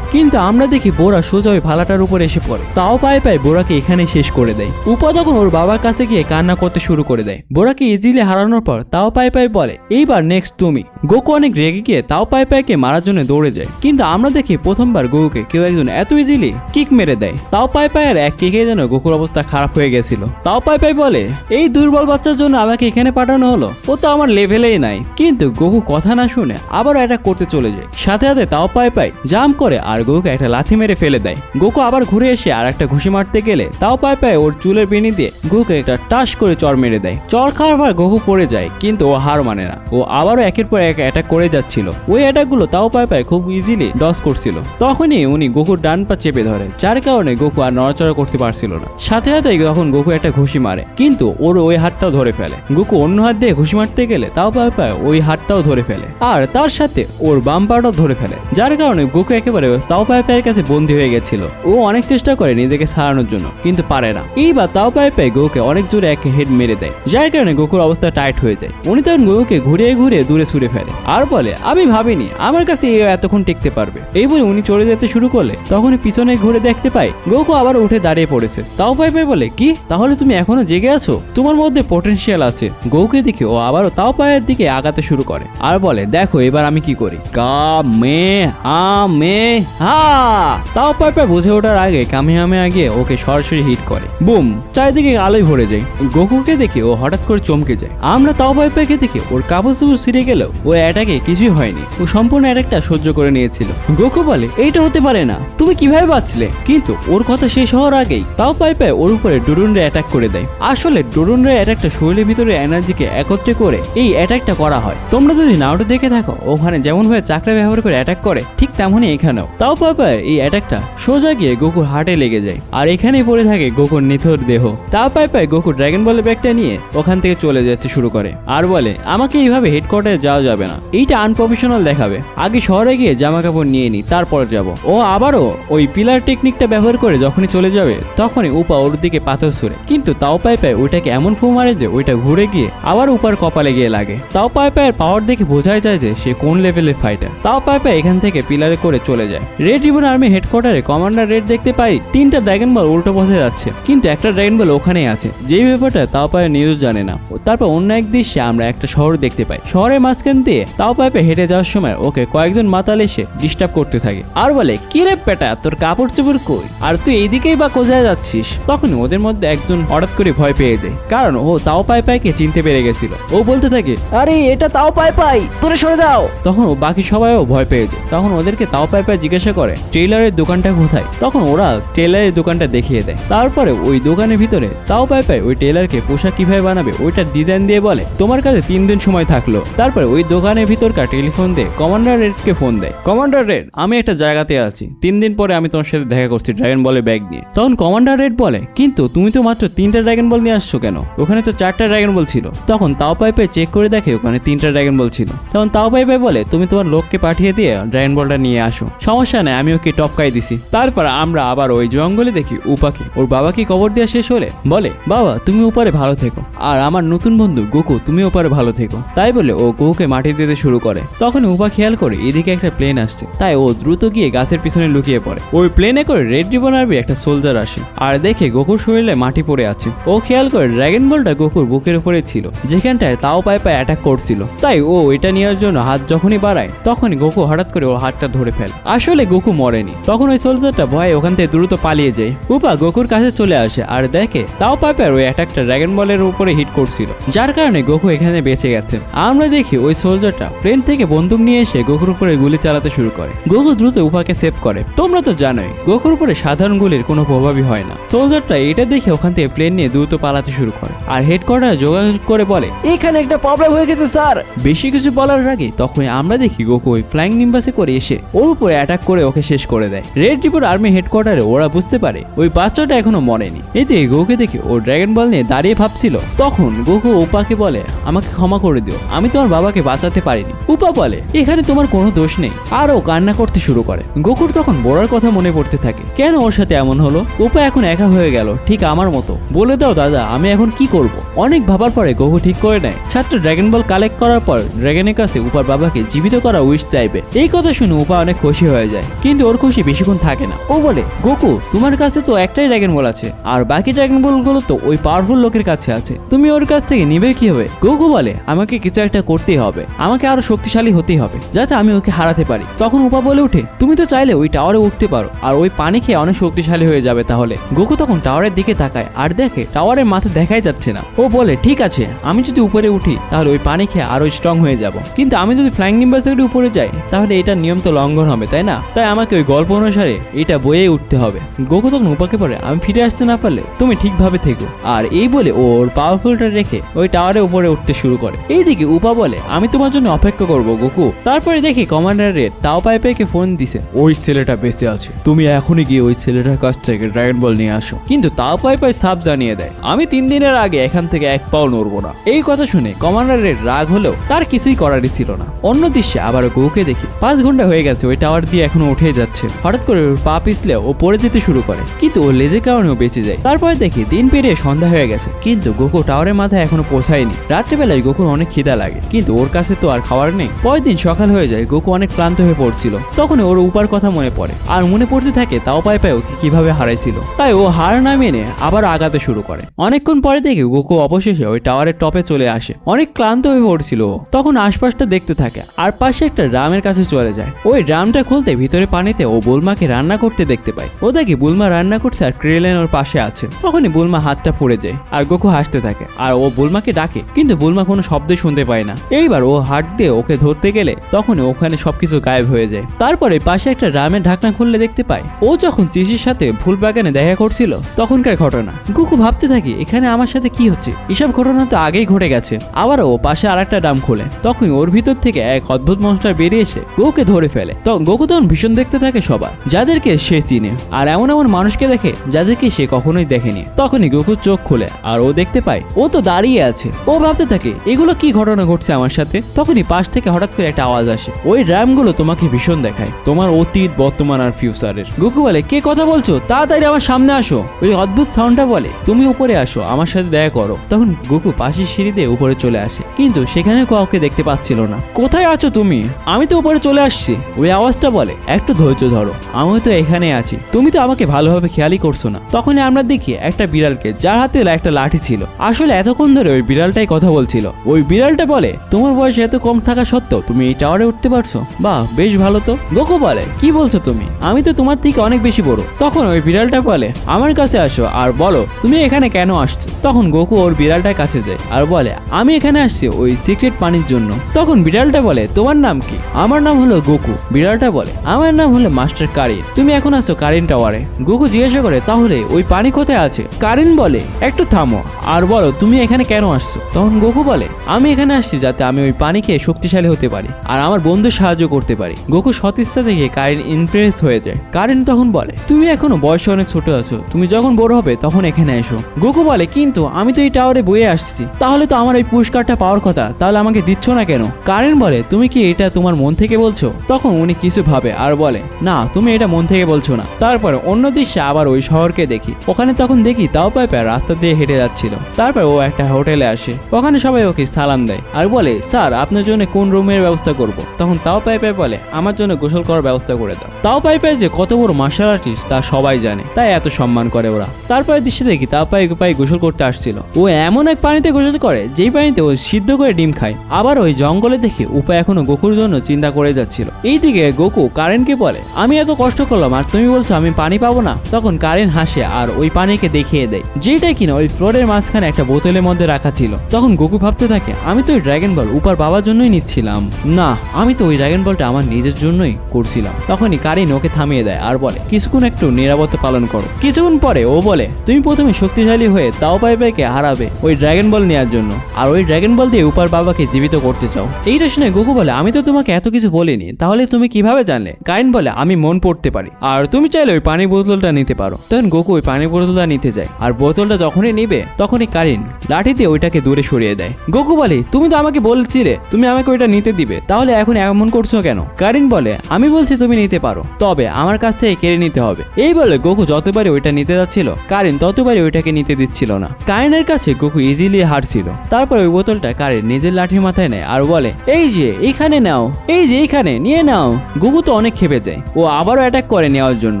কিন্তু আমরা দেখি বোরা সোজা ওই ভালাটার উপর এসে পড়ে। তাও পায়ে পায়ে বোরাকে এখানে শেষ করে দেয়। উপা তখন ওর বাবার কাছে গিয়ে কান্না করতে শুরু করে দেয়। বোরাকে ইজিলি হারানোর পর তাও পায়ে পায়ে বলে, এইবার নেক্সট তুমি। গোকু অনেক রেগে গিয়ে তাও পায়ে পায়েকে মারার জন্য দৌড়ে যায়। কিন্তু আমরা দেখি প্রথমবার গোকুকে কেউ একজন এত ইজিলি কিক মেরে দেয়। তাও পায়ে পায়ের এক কিকে যেন গোকুর অবস্থা খারাপ হয়ে গেছিল। তাও পায়ে পায়ে বলে, এই দুর্বল বাচ্চার জন্য আমাকে এখানে পাঠানো হলো। ও তো আমার লেভেলেই নাই। কিন্তু গোকু কথা না শুনে আবারও এটা করতে চলে যায়। সাথে সাথে তাও পায়ে পায় জাম্প করে আর গোকুকে একটা লাথি মেরে ফেলে দেয়। গোকু আবার ঘুরে এসে আর একটা ঘুষি মারতে গেলে তাও পায়ে পায়ে ওর চুলের বেনি দিয়ে গোকুকে একটা টাস করে চর মেরে দেয়। চর খাওয়ার পর গোকু পড়ে যায়, কিন্তু ও হার মানে না। ও আবারও একের পর এক অ্যাটাক করে যাচ্ছিল। ওই অ্যাটাকগুলো তাও পায়ে পায়ে খুব ইজিলি ডস করছিল। তখনই উনি গোকুর ডান পা চেপে ধরে, যার কারণে গোকু আর নড়াচড়া করতে পারছিল না। সাথে সাথে তখন গোকু একটা ঘুষি মারে, কিন্তু ওর ওই হাতটাও ধরে ফেলে। গোকু অন্য হাত দিয়ে ঘুষি মারতে গেলে তাও পায়ে পায়ে ওই হাতটাও ধরে ফেলে। আর তার সাথে ওর বাম পাটাও ধরে ফেলে। যার কারণে গোকু একেবারে তাও পায়ে পায়ের কাছে বন্দী হয়ে গেছিল। ও অনেক চেষ্টা করে নিজেকে সারানোর জন্য, কিন্তু পারে না। এইবার তাও পায়ে পায়ে গোকে অনেক জোরে এক হেড মেরে দেয়, যার কারণে গোকুর অবস্থা টাইট হয়ে যায়। উনি তখন গোকুকে ঘুরিয়ে ঘুরিয়ে দূরে ছুড়ে ফেলে আর বলে, আমি ভাবিনি, আমার কাছে এ এতক্ষণ টিকতে পারবে। এই বলে উনি চলে যেতে শুরু করলে, তখনই পিছনে ঘুরে দেখতে পাই গোকু আবার উঠে দাঁড়িয়ে পড়েছে। তাও পাই পাই বলে, কি? তাহলে তুমি এখনও জেগে আছো? তোমার মধ্যে পটেনশিয়াল আছে। গৌকে দেখে ও আবারও তাও পায়ের দিকে আগাতে শুরু করে আর বলে, দেখো, এবার আমি কি করি? কা মে আ মে হা তাও বুঝে ওঠার আগে কামে আমে আগে ওকে সরাসরি হিট করে। বুম, চারিদিকে আলোয় ভরে যায়। গোকুকে দেখে ও হঠাৎ করে চমকে যায়। আমরা তাও দেখে ওর কাপড় ছিঁড়ে ও অ্যাটাকে কিছুই হয়নি। ও সম্পূর্ণ অ্যাটাকটা সহ্য করে নিয়েছিল। গোকু বলে, এইটা হতে পারে না। তুমি কীভাবে বাঁচলে? কিন্তু ওর কথা শেষ হওয়ার আগেই তাও পাই পাই ওর উপরে ডোরুনরে অ্যাটাক করে দেয়। আসলে ডোরুনরে অ্যাটাকটা শরীরের ভিতরে এনার্জিকে একত্রে করে এই অ্যাটাকটা করা হয়। তোমরা যদি নাওটো দেখে থাকো, ওখানে যেমন ভাবে চাকরা ব্যবহার করে অ্যাটাক করে, ঠিক তেমনই এখানেও। তাও পাই এই অ্যাটাকটা সোজা গিয়ে গোকুর হার্টে লেগে যায়, আর এখানেই পড়ে থাকে গোকুর নিথর দেহ। তাও পাই পাই গোকু ড্রাগন বলের ব্যাগটা নিয়ে ওখান থেকে চলে যেতে শুরু করে, আর বলে, আমাকে এইভাবে হেডকোয়ার্টারে যাওয়া যাবে না। এইটা আনপ্রফেশনাল দেখাবে। আগে শহরে গিয়ে জামা কাপড় নিয়ে নি, তারপর যাব। ও আবারও ওই পিলার টেকনিকটা ব্যবহার করে যখনই চলে যাবে, তখনই উপা ওর দিকে পাথর ছুড়ে। কিন্তু তাও পাই পায় ওইটাকে এমন ফু মারে যে ওইটা ঘুরে গিয়ে আবার উপার কপালে গিয়ে লাগে। তাও পাই পায়ের পাওয়ার দেখে বোঝাই যায় যে সে কোন ফাইটার তাও পাই পায় এখান থেকে পিলারে করে চলে যায়। রেড রিবন আর্মি হেডকোয়ার্টারে কমান্ডার রেড দেখতে পাই, তিনটা ড্রাগন বল উল্টো পথে যাচ্ছে। কিন্তু একটা ড্রাগন বল ওখানেই আছে। যেই ব্যাপারটা তাও পায়ে নিউজ জানে না। তারপর অন্য এক দৃশ্যে আমরা একটা শহর দেখতে পাই। শহরের মাঝখান দিয়ে তাও পাইপে হেঁটে যাওয়ার সময় ওকে কয়েকজন মাতাল এসে ডিস্টার্ব করতে থাকে। আর বলে, কি রে পেটা, তোর কাপড় চোপড় কই? আর তুই এইদিকেই বা কোথায় যাচ্ছিস? তখন ওদের মধ্যে একজন হঠাৎ করে ভয় পেয়ে যায়। কারণ ও তাও পাই পাইকে চিনতে পেরে গেছিল। ও বলতে থাকে, আরে, এটা তাও পাই পাই। দূরে সরে যাও! তখন ও বাকি সবাইও ভয় পেয়ে যায় তখন ওদেরকে তাও পাই পাই জিজ্ঞাসা করে ট্রেলারের দোকানটা কোথায়? তখন ওরা টেলারের দোকানটা দেখিয়ে দেয়। তারপরে ওই দোকানের ভিতরে তাও পাই পাই ওই টেলারকে পোশাক কীভাবে বানাবে ওইটার ডিজাইন দিয়ে বলে, তোমার কাছে তিন দিন সময় থাকল। তারপরে ওই দোকানের ভিতরকার টেলিফোন দিয়ে কমান্ডার রেডকে ফোন দেয় কমান্ডার রেড আমি একটা জায়গাতে আছি। তিন দিন পরে আমি তোমার সাথে দেখা করছি ড্রাগন বলের ব্যাগ নিয়ে। তখন কমান্ডার রেড বলে, কিন্তু তুমি তো মাত্র তিনটা ড্রাগন বল নিয়ে আসছো কেন? ওখানে তো চারটা ড্রাগন বল ছিল। তখন তাও পাইপে চেক করে দেখে ওখানে তিনটা ড্রাগন বল ছিল। তখন তাও পাইপে বলে, তুমি তোমার লোককে পাঠিয়ে দিয়ে ড্রাগন বলটা নিয়ে আসো। সমস্যা নেই, আমি ওকে টপকাই দিছি। তারপর আমরা আবার ওই জঙ্গলে দেখি উপাকে। ওর বাবাকে কবর দেওয়া শেষ হলে? বলে, বাবা, তুমি উপরে ভালো থেকো। আর আমার নতুন বন্ধু গোকু, তুমি উপরে ভালো থেকো। তাই বলে ও গোকুকে মাটি দিতে শুরু করে। তখন উপা খেয়াল করে এদিকে একটা প্লেন আসছে। তাই ও দ্রুত গিয়ে গাছের পিছনে লুকিয়ে পড়ে। ওই প্লেনে করে রেড রিবন আর্মি একটা সোলজার আসে। আর দেখে গোকুর শরীরে মাটি পড়ে আছে। ও খেয়াল করে ড্রাগন বলটা গোকুর বুকের উপরে ছিল। যেখানটায় তাও পায়ে পায়ে অ্যাটাক করছিল। তাই ও এটা নেওয়ার জন্য হাত যখনই বাড়ায় তখনই গোকু হঠাৎ করে ওর হাতটা ধরে ফেলে। আসলে গোকু মরেনি। তখন ওই সোলজারটা ভয়ে ওখান থেকে দ্রুত পালিয়ে যায়। উপা গোকুর কাছে চলে আসে আর দেখে তাও পাইপার ওই অ্যাটাকটা ড্রাগন বলের উপরে হিট করছিল। যার কারণে গোকু এখানে বেঁচে গেছে। আমরা দেখি ওই সোলজারটা প্লেন থেকে বন্দুক নিয়ে এসে গোকুর উপরে গুলি চালাতে শুরু করে। গোকু দ্রুত উপাকে সেভ করে। তোমরা তো জানোই গোকুর উপরে সাধারণ গুলির কোনো প্রভাবই হয় না। সোলজারটা এটা দেখে ওখান থেকে প্লেন নিয়ে দ্রুত পালাতে শুরু করে। আর হেডকোয়ার্টার যোগাযোগ করে বলে এখানে একটা প্রবলেম হয়ে গেছে স্যার। বেশি কিছু বলার আগে তখন আমরা দেখি গোকু ওই ফ্লাইং নিম্বাসে করে এসে ওর উপরে অ্যাটাক করে ওকে শেষ করে দেয়। রেড রিপোর্ট আর্মি হেডকোয়ার্টারে ওরা বুঝতে পারে ওই বাচ্চাটা এখনও মরেনি। এতে গোকে দেখে ও ড্রাগন বল নিয়ে দাঁড়িয়ে ভাবছিল, তখন গোকু উপাকে বলে, আমাকে ক্ষমা করে দিও, আমি তোমার বাবাকে বাঁচাতে পারিনি। উপা বলে, এখানে তোমার কোনো দোষ নেই। আর ও কান্না করতে শুরু করে। গোকুর তখন বড়ার কথা মনে পড়তে থাকে, কেন ওর সাথে এমন হলো? উপা এখন একা হয়ে গেল, ঠিক আমার মতো। বলে দাও দাদা, আমি এখন কি করব? অনেক ভাবার পরে গোকু ঠিক করে নেয়। সাতটা ড্রাগন বল কালেক্ট করার পর ড্রাগনের কাছে উপার বাবাকে জীবিত করা উইশ চাইবে। এই কথা শুনে উপা অনেক খুশি হয়ে যায়। কিন্তু ওর খুশি বেশিক্ষণ থাকে না। ও বলে, গোকু, তোমার কাছে তো একটাই ড্রাগন বল আছে। আর বাকি ড্রাগন বলগুলো তো ওই পাওয়ারফুল লোকের কাছে আছে। তুমি ওর কাছ থেকে নিবে কি হবে গোকু বলে, আমাকে কিছু একটা করতেই হবে। আমাকে আরও শক্তিশালী হতেই হবে, যাতে আমি ওকে হারাতে পারি। তখন উপা বলে ওঠে, তুমি তো চাইলে ওই টাওয়ারে উঠতে পারো। আর ওই পানি খেয়ে অনেক শক্তিশালী হয়ে যাবে তাহলে। গোকু তখন টাওয়ারের দিকে তাকায়, আর দেখে টাওয়ারের মাথা দেখাই যাচ্ছে না। ও বলে, ঠিক আছে, আমি যদি উপরে উঠি, তাহলে ওই পানি খেয়ে আরও স্ট্রং হয়ে যাব। কিন্তু আমি যদি ফ্লাইং নিম্বাস থেকে উপরে যাই তাহলে এটা নিয়ম তো লঙ্ঘন হবে, তাই না? তাই আমাকে ওই গল্প অনুসারে এটা বয়ে উঠতে হবে। গোকু তখন উপাকে পড়ে, আমি ফিরে আসতে না পারলে তুমি ঠিকভাবে থেকো। আর এই বলে ওর পাওয়ারফুলটা রেখে ওই টাওয়ারে উপরে উঠতে শুরু করে। এইদিকে উপা বলে, আমি তোমার জন্য অপেক্ষা করব, গোকু। তারপরে দেখি কমান্ডার রেড তাও পাইপেকে ফোন দিছে, ওই ছেলেটা বেঁচে আছে। তুমি এখনই গিয়ে ওই ছেলেটার কাছ থেকে ড্রাগন বল নিয়ে আসো। কিন্তু তাও পাইপাই সাপ জানিয়ে দেয়, আমি তিন দিনের আগে এখান থেকে এক পাও নড়বো না। এই কথা শুনে কমান্ডার রেড রাগ হলেও তার কিছুই করারই ছিল না। অন্য দৃশ্যে আবার গোকে দেখি। পাঁচ ঘণ্টা হয়ে গেছে, ওই টাওয়ার দিয়ে এখনও উঠে যাচ্ছে। হঠাৎ করে ওর পা পিছলে ও পড়ে যেতে শুরু করে, কিন্তু ও লেজের কারণেও বেঁচে যায়। তারপরে দেখি দিন পেরিয়ে সন্ধ্যা হয়ে গেছে, কিন্তু গোকু টাওয়ারের মাথায় এখনও পৌঁছায়নি। রাত্রেবেলায় গোকুর অনেক খিদা লাগে, কিন্তু ওর কাছে তো আর খাবার নেই। পরের দিন সকাল হয়ে যায়, গোকু অনেক ক্লান্ত হয়ে পড়ছিল। তখন ওর উপার কথা মনে পড়ে, আর মনে পড়তে থাকে তাও পায় পায় ওকে কীভাবে হারাইছিল। তাই ও হার না মেনে আবার আগাতে শুরু করে। অনেকক্ষণ পরে দেখে গোকু অবশেষে ওই টাওয়ারের টপে চলে আসে। অনেক ক্লান্ত হয়ে পড়ছিল তখন আশপাশটা দেখতে থাকে, আর পাশে একটা ড্রামের কাছে চলে যায়। ওই ড্রামটা খুলতে ভিতরে পানিতে ও বুলমাকে রান্না করতে দেখতে পায়। ও দেখে বুলমা রান্না করছে আর ক্রেলেন ওর পাশে আছে। তখনই বুলমা হাতটা পড়ে যায় আর গোকু হাসতে থাকে। আর ও বুলমাকে ডাকে, কিন্তু বুলমা কোনো শব্দ শুনতে পায় না। এইবার ও হাত দিয়ে ওকে ধরতে গেলে তখনই ওখানে সবকিছু গায়েব হয়ে যায়। তারপরে পাশে একটা ড্রামের ঢাকনা খুললে দেখতে পায়, ও যখন চিসির সাথে ফুল বাগানে দেখা করছিল, তখনকার ঘটনা। গুকু ভাবতে থাকি, এখানে আমার সাথে কি হচ্ছে? এসব ঘটনা তো আগেই ঘটে গেছে। আবারও ও পাশে আরেকটা ড্রাম খোলে। তখন ওর ভিতর থেকে এক অদ্ভুত মনস্টার বেরিয়ে এসে গোকে ধরে ফেলে। তো গোকু তখন ভীষণ দেখতে থাকে সবার, যাদেরকে সে চিনে। আর এমন এমন মানুষকে দেখে যাদেরকে সে কখনোই দেখেনি। তখনই গোকু চোখ খুলে আর ও দেখতে পায়, ও তো দাঁড়িয়ে আছে। ও ভাবতে থাকে, এগুলো কি ঘটনা ঘটছে আমার সাথে? তখনই পাশ থেকে হঠাৎ করে একটা আওয়াজ আসে। ওই ড্রামগুলো তোমাকে ভীষণ দেখায়, তোমার অতীত, বর্তমান আর ফিউচারের গোকু বলে, কে কথা বলছো? তাড়াতাড়ি আমার সামনে আসো। ওই অদ্ভুত সাউন্ডটা বলে, তুমি উপরে আসো, আমার সাথে দেখা করো। তখন গোকু পাশের সিঁড়ি দিয়ে উপরে চলে আসে, কিন্তু সেখানে কাউকে দেখতে পাচ্ছিল না। কোথায় আছো তুমি? আমি তো উপরে চলে আসছি। ওই আওয়াজটা বলে, একটু ধৈর্য ধরো আমি তো এখানে আছি। তুমি তো আমাকে ভালোভাবে খেয়ালই করছ না। তখনই আমরা দেখি একটা বিড়ালকে, যার হাতে একটা লাঠি ছিল। আসলে এতক্ষণ ধরে ওই বিড়ালটাই কথা বলছিল। ওই বিড়ালটা বলে, তোমার বয়স এত কম থাকা সত্ত্বেও তুমি এই টাওয়ারে উঠতে পারছ? বাহ, বেশ ভালো তো। গোকু বলে, কি বলছো তুমি? আমি তো তোমার থেকে অনেক বেশি বড়। তখন ওই বিড়ালটা বলে, আমার কাছে আসো আর বলো, তুমি এখানে কেন আসছো? তখন গোকু ওর বিড়ালটার কাছে যায় আর বলে, আমি এখানে আসছি ওই সিক্রেট পানির জন্য। তখন বিড়ালটা বলে, তোমার নাম কি? আমার নাম হলো গোকু, বিড়ালটা বলে। আমার নাম হলো মাস্টার কারিন। তুমি এখন আসছো কারিন টাওয়ারে। গোকু জিজ্ঞাসা করে, তাহলে ওই পানি কোথায় আছে? কারিন বলে, একটু থামো। আর বলো, তুমি এখানে কেন আসছো? তখন গোকু বলে, আমি এখানে আসছি যাতে আমি ওই পানি খেয়ে শক্তিশালী হতে পারি, আর আমার বন্ধু সাহায্য করতে পারি। গোকু সতিষ্ঠা থেকে কারিন ইমপ্রেস হয়ে যায়। কারিন তখন বলে, তুমি এখনও বয়সে অনেক ছোট আছো। তুমি যখন বড় হবে তখন এখানে এসো। গোকু বলে, কিন্তু আমি তো এই টাওয়ারে বয়ে আসছি। তাহলে তো আমার ওই পুরস্কারটা পাওয়ার কথা। তাহলে আমাকে দিচ্ছ না কেন? কারেন বলে, তুমি কি এটা তোমার মন থেকে বলছো? তখন উনি কিছু ভাবে আর বলে, না, তুমি এটা মন থেকে বলছো না। তারপর অন্য দৃশ্যে আবার ওই শহরকে দেখি। ওখানে তখন দেখি তাও পাইপার রাস্তা দিয়ে হেঁটে যাচ্ছিল। তারপর ও একটা হোটেলে আসে। ওখানে সবাই ওকে সালাম দেয় আর বলে, স্যার, আপনার জন্য কোন রুমের ব্যবস্থা করব? তখন তাও পাইপাই বলে, আমার জন্য গোসল করার ব্যবস্থা করে দাও। তাও পাইপাই যে কত বড় মার্শাল আর্টিস্ট তা সবাই জানে। তাই এত সম্মান করে ওরা। তারপরে দৃশ্যে দেখি তাও পাই পাই গোসল করতে আসছিল। ও এমন এক পানিতে গোসল করে, যেই পানিতে ও সিদ্ধ করে ডিম খায়। আবার ওই জঙ্গলে দেখে উপায় এখনও গোকুর জন্য চিন্তা করে যাচ্ছিল। এইদিকে গোকু কারেনকে বলে, আমি এত কষ্ট করলাম আর তুমি বলছো আমি পানি পাবো না? তখন কারেন হাসে আর ওই পানিকে দেখিয়ে দেয় যেটা কিনা ওই ফ্লোরের মাঝখানে একটা বোতলের মধ্যে রাখা ছিল। তখন গোকু ভাবতে থাকে, আমি তো ওই ড্রাগন বল উপার বাবার জন্যই নিচ্ছিলাম। না, আমি তো ওই ড্রাগন বলটা আমার নিজের জন্যই করছিলাম। তখনই কারিন ওকে থামিয়ে দেয় আর বলে, কিছুক্ষণ একটু নিরাপত্তা পালন করো। কিছুক্ষণ পরে ও বলে, তুমি প্রথমে শক্তিশালী হয়ে তাও পাই পাইকে হারাবে ওই ড্রাগন বল নেওয়ার জন্য। আর ওই ড্রাগন বল দিয়ে উপার বাবাকে জীবিত করতে চাও। এইটা শুনে গোকু বলে আমি তো তোমাকে এত কিছু বলিনি, তাহলে তুমি কীভাবে জানলে? কারিন বলে, আমি মন পড়তে পারি। আর তুমি চাইলে ওই পানির বোতলটা নিতে পারো। তখন গোকু ওই পানির বোতলটা নিতে যায়। আর বোতলটা যখনই নিবে, তখনই কারিন লাঠি দিয়ে ওইটাকে দূরে সরিয়ে দেয়। গোকু বলে, তুমি তো আমাকে বলছিলে তুমি আমাকে ওইটা নিতে দিবে। তাহলে এখন এমন করছ কেন? কারিন বলে, আমি বলছি তুমি নিতে পারো। তবে আমার কাছ থেকে কেড়ে নিতে হবে। এই বলে গোকু যতবারই ওইটা নিতে যাচ্ছিল কারিন ততবারই ওইটাকে নিতে দিচ্ছিল না। কারিনের কাছে গোকু ইজিলি হারছিল। তারপর ওই বোতলটা কারিন নিজের লাঠির মাথায় নেয় আর বলে, এই যে এইখানে নাও। এই যে এইখানে নিয়ে নাও। গোকু তো অনেক খেপে যায়। ও আবারও অ্যাটাক করে নেওয়ার জন্য।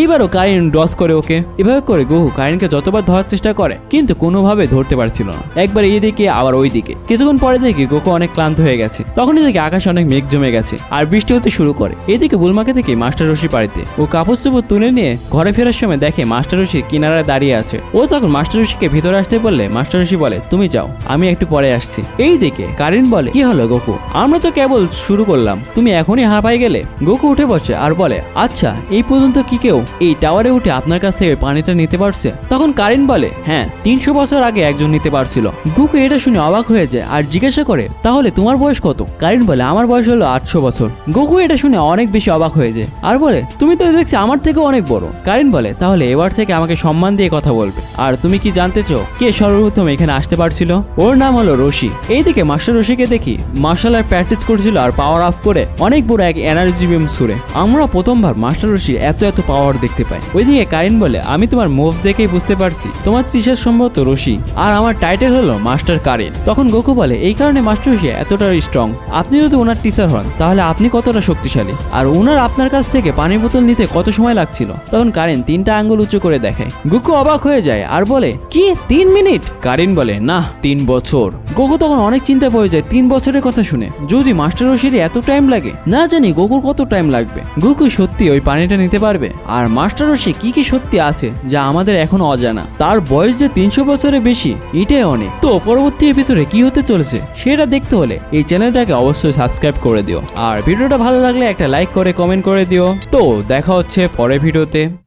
এইবারও কারিন ডস করে ওকে। এভাবে করে গোকু কারিনকে যতবার ধরার চেষ্টা করে, কিন্তু কোনোভাবে ধরতে পারছিল না। একবার এইদিকে আবার ওই দিকে কিছুক্ষণ পরে দেখি গোকু অনেক ক্লান্ত হয়ে গেছে। তখনই দেখি আকাশে অনেক মেঘ জমে গেছে আর বৃষ্টি হতে শুরু করে। এদিকে বুলমাকে থেকে মাস্টার রশি পাড়িতে ও কাপড় চোপড় তুলে নিয়ে ঘরে ফেরার সময় দেখে মাস্টার রশি কিনারায় দাঁড়িয়ে আছে। ও তখন মাস্টার রশিকে ভিতরে আসতে বললে, মাস্টার রশি বলে, তুমি যাও, আমি একটু পরে আসছি। এই দিকে কারিন বলে, কি হলো গোকু আমরা তো কেবল শুরু করলাম। তুমি এখনই হাঁপাই গেলে? গোকু উঠে বসে আর বলে আচ্ছা এই পর্যন্ত কি কেউ এই টাওয়ারে উঠে আপনার কাছ থেকে পানিটা নিতে পারছে? তখন কারিন বলে হ্যাঁ তিনশো বছর আগে একজন নিতে পারছিল। গোকু এটা শুনে অবাক হয়ে যায় আর জিজ্ঞাসা করে, তাহলে তোমার বয়স কত? কারিন বলে, আমার বয়স হলো আটশো বছর। গোকু এটা শুনে অনেক বেশি অবাক হয়ে যায় আর বলে, তুমি তো দেখছি আমার থেকে অনেক বড়। কারিন বলে, তাহলে এবার থেকে আমাকে সম্মান দিয়ে কথা বলবে। আর তুমি কি জানতে চাও কে সর্বপ্রথম এখানে আসতে পারছিল? ওর নাম হলো রশি। এইদিকে মাস্টার রশিকে দেখি, মার্শাল আর্ট প্র্যাকটিস করছিল আর পাওয়ার অফ করে অনেক বড় এক এনার্জি বিম সুরে আমরা প্রথমবার মাস্টার রশির এত এত পাওয়ার দেখতে পাই। ওইদিকে কারিন বলে, আমি তোমার মুভ দেখেই বুঝতে পারছি, তোমার টিচার সম্ভবত রশি আর আমার টাইটেল হলো মাস্টার কারিন তখন গোকু বলে, এই কারণে মাস্টার রশি এতটা স্ট্রং আপনি যদি ওনার টিচার হন, তাহলে আপনি কতটা শক্তিশালী? আর ওনার আপনার কাছ থেকে পানির বোতল নিতে কত সময় লাগছিল? তখন কারিন তিনটা আঙ্গুল উঁচু করে দেখায় গোকু অবাক হয়ে যায় আর বলে, কি, তিন মিনিট? কারিন বলে, না, তিন বছর। গোকু তখন অনেক চিন্তা পড়ে যায়, তিন বছরের কথা শুনে। যদি মাস্টার রশির এত টাইম লাগে? না জানি গোকুর কত টাইম লাগবে। গোকু সত্যি ওই পানিটা নিতে পারবে? আর মাস্টার রশি, কি কি সত্যি আছে যা আমাদের এখন অজানা? তার বয়স যে তিনশো বছরের বেশি, এটাই অনেক। তো পরবর্তী এপিসোডে কি হতে চলেছে, সেটা দেখতে হলে এই চ্যানেলটাকে অবশ্যই সাবস্ক্রাইব করে দিও। আর ভিডিওটা ভালো লাগলে একটা লাইক করে কমেন্ট করে দিও। তো দেখা হচ্ছে পরের ভিডিওতে।